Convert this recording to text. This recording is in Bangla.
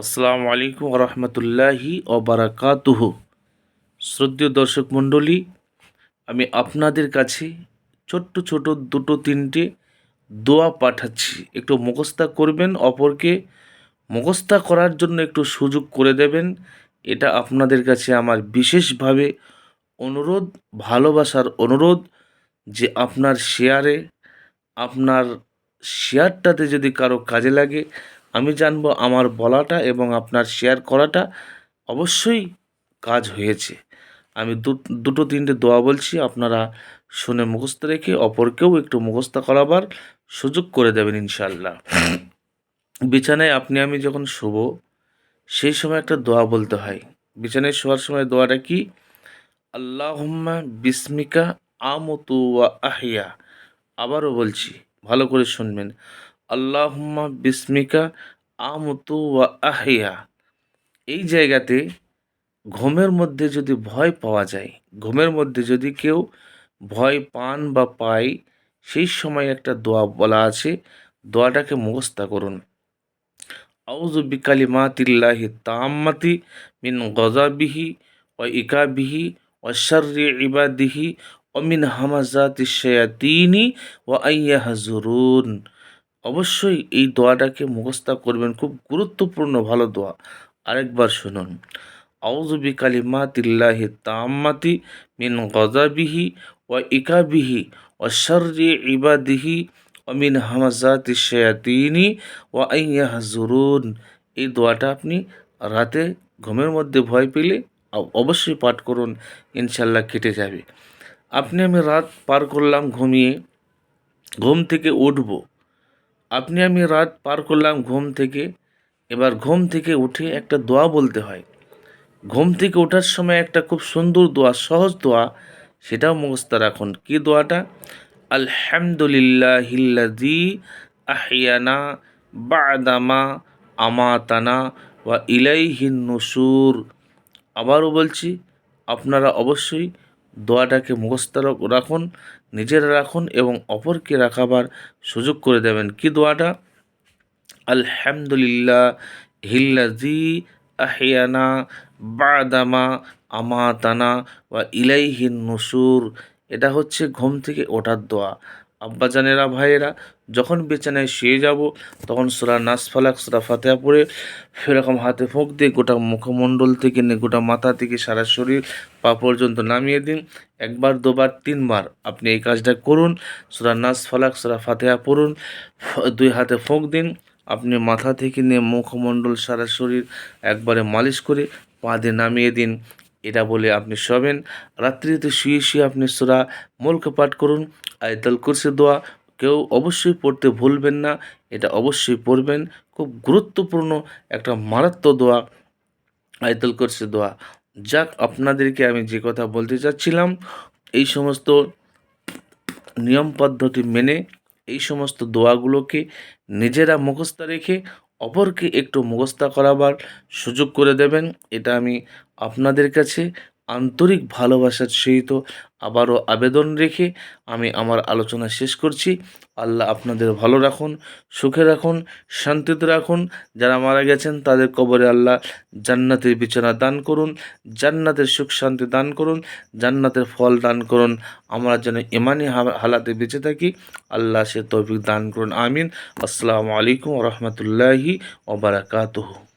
আসসালামু আলাইকুম রহমতুল্লাহি ওবরাকাতুহু। শ্রদ্ধেয় দর্শক মণ্ডলী, আমি আপনাদের কাছে ছোট্ট ছোট দুটো তিনটে দোয়া পাঠাচ্ছি। একটু মুখস্থা করবেন, অপরকে মুখস্থা করার জন্য একটু সুযোগ করে দেবেন। এটা আপনাদের কাছে আমার বিশেষভাবে অনুরোধ, ভালোবাসার অনুরোধ যে আপনার শেয়ারে, আপনার শেয়ারটাতে যদি কারও কাজে লাগে আমি জানব আমার বলাটা এবং আপনার শেয়ার করাটা অবশ্যই কাজ হয়েছে। আমি দুটো তিনটে দোয়া বলছি, আপনারা শুনে মুখস্থ রেখে অপরকেও একটু মুখস্থ করাবার সুযোগ করে দেবেন ইনশাল্লাহ বিছানায় আপনি, আমি যখন শুব, সেই সময় একটা দোয়া বলতে হয়। বিছানায় শোয়ার সময় দোয়াটা কি? আল্লাহুম্মা বিস্মিকা আমতু আহিয়া আবারও বলছি, ভালো করে শুনবেন। আল্লাহুম্মা বিস্মিকা আমতু ওয়া আহিয়া। এই জায়গাতে ঘুমের মধ্যে যদি ভয় পাওয়া যায়, ঘুমের মধ্যে যদি কেউ ভয় পান বা পায়, সেই সময় একটা দোয়া বলা আছে, দোয়াটাকে মুখস্থা করুন। আউযু বিকালিমাতিল্লাহি তাম্মাতি মিন গজাবিহি ওয়া ইকাবিহি ওয়া শাররি ইবাদিহি ওয়া মিন হামাজাতি ও ওয়া আইয়াহজুরুন অবশ্যই এই দোয়াটাকে মুখস্থা করবেন। খুব গুরুত্বপূর্ণ ভালো দোয়া। আরেকবার শুনুন। আউযু বিকালিমাতিল্লাহি তাম্মাতি মিন গজাবিহি ওয়া ইকাবিহি ওয়া শাররি ইবাদিহি ওয়া মিন হামাজাতি শায়াতিনি ওয়া আইয়াহজুরুন এই দোয়াটা আপনি রাতে ঘুমের মধ্যে ভয় পেলে অবশ্যই পাঠ করুন ইনশাল্লাহ কেটে যাবে। আপনি আমি রাত পার করলাম ঘুমিয়ে, ঘুম থেকে উঠবো। আপনি আমি রাত পার করলাম ঘুম থেকে। এবার ঘুম থেকে উঠে একটা দোয়া বলতে হয়। ঘুম থেকে ওঠার সময় একটা খুব সুন্দর দোয়া, সহজ দোয়া, সেটাও মুখস্থ রাখুন। কি দোয়াটা? আলহামদুলিল্লাহিল্লাজি আহিয়ানা বাদামা আমাতানা বা ইলাইহিন নুসুর। আবারও বলছি, আপনারা অবশ্যই দোয়াটাকে মুখস্থ রাখুন, নিজেরা রাখুন এবং অপরকে রাখাবার সুযোগ করে দেবেন। কি দোয়াটা? আলহামদুলিল্লাহ হিল্লাজি আহিয়ানা বাদামা আমাতানা বা ইলাইহিন নসুর। এটা হচ্ছে ঘুম থেকে ওঠার দোয়া। আব্বাজানেরা, ভাইয়েরা, যখন বিছানায় শুয়ে যাব, তখন সুরা নাস ফালাক, সুরা ফাতেহা পড়ে সেরকম হাতে ফোঁক দিয়ে গোটা মুখমণ্ডল থেকে নিয়ে গোটা মাথা থেকে সারা শরীর পা পর্যন্ত নামিয়ে দিন। একবার, দুবার, তিনবার আপনি এই কাজটা করুন। সুরা নাস ফালাক, সুরা ফাতেহা পড়ুন, দুই হাতে ফোঁক দিন। আপনি মাথা থেকে নিয়ে মুখমণ্ডল, সারা শরীর একবারে মালিশ করে পা দিয়ে নামিয়ে দিন। এটা বলে আপনি শোবেন। রাত্রিতে শুয়ে শুয়ে আপনি সুরা মুল্ক পাঠ করুন, আয়তাল কুরসি দোয়া। কেউ অবশ্যই পড়তে ভুলবেন না, এটা অবশ্যই পড়বেন। খুব গুরুত্বপূর্ণ একটা মারাত্মক দোয়া, আয়তাল কুরসি দোয়া। যাক, আপনাদেরকে আমি যে কথা বলতে চাচ্ছিলাম, এই সমস্ত নিয়ম পদ্ধতি মেনে, এই সমস্ত দোয়াগুলোকে নিজেরা মুখস্থ রেখে অপরকে একটু মুখস্থ করাবার সুযোগ করে দেবেন এটা আমি আপনাদের কাছে আন্তরিক ভালোবাসার সহিত আবারও আবেদন রেখে আমি আমার আলোচনা শেষ করছি। আল্লাহ আপনাদের ভালো রাখুন, সুখে রাখুন, শান্তিতে রাখুন। যারা মারা গেছেন তাদের কবরে আল্লাহ জান্নাতের বিছানা দান করুন, জান্নাতের সুখ শান্তি দান করুন, জান্নাতের ফল দান করুন। আমরা যেন ইমানি হালাতে বেঁচে থাকি, আল্লাহ সে তৌফিক দান করুন, আমিন। আসসালামু আলাইকুম রহমতুল্লাহি ওবরাকাতুহু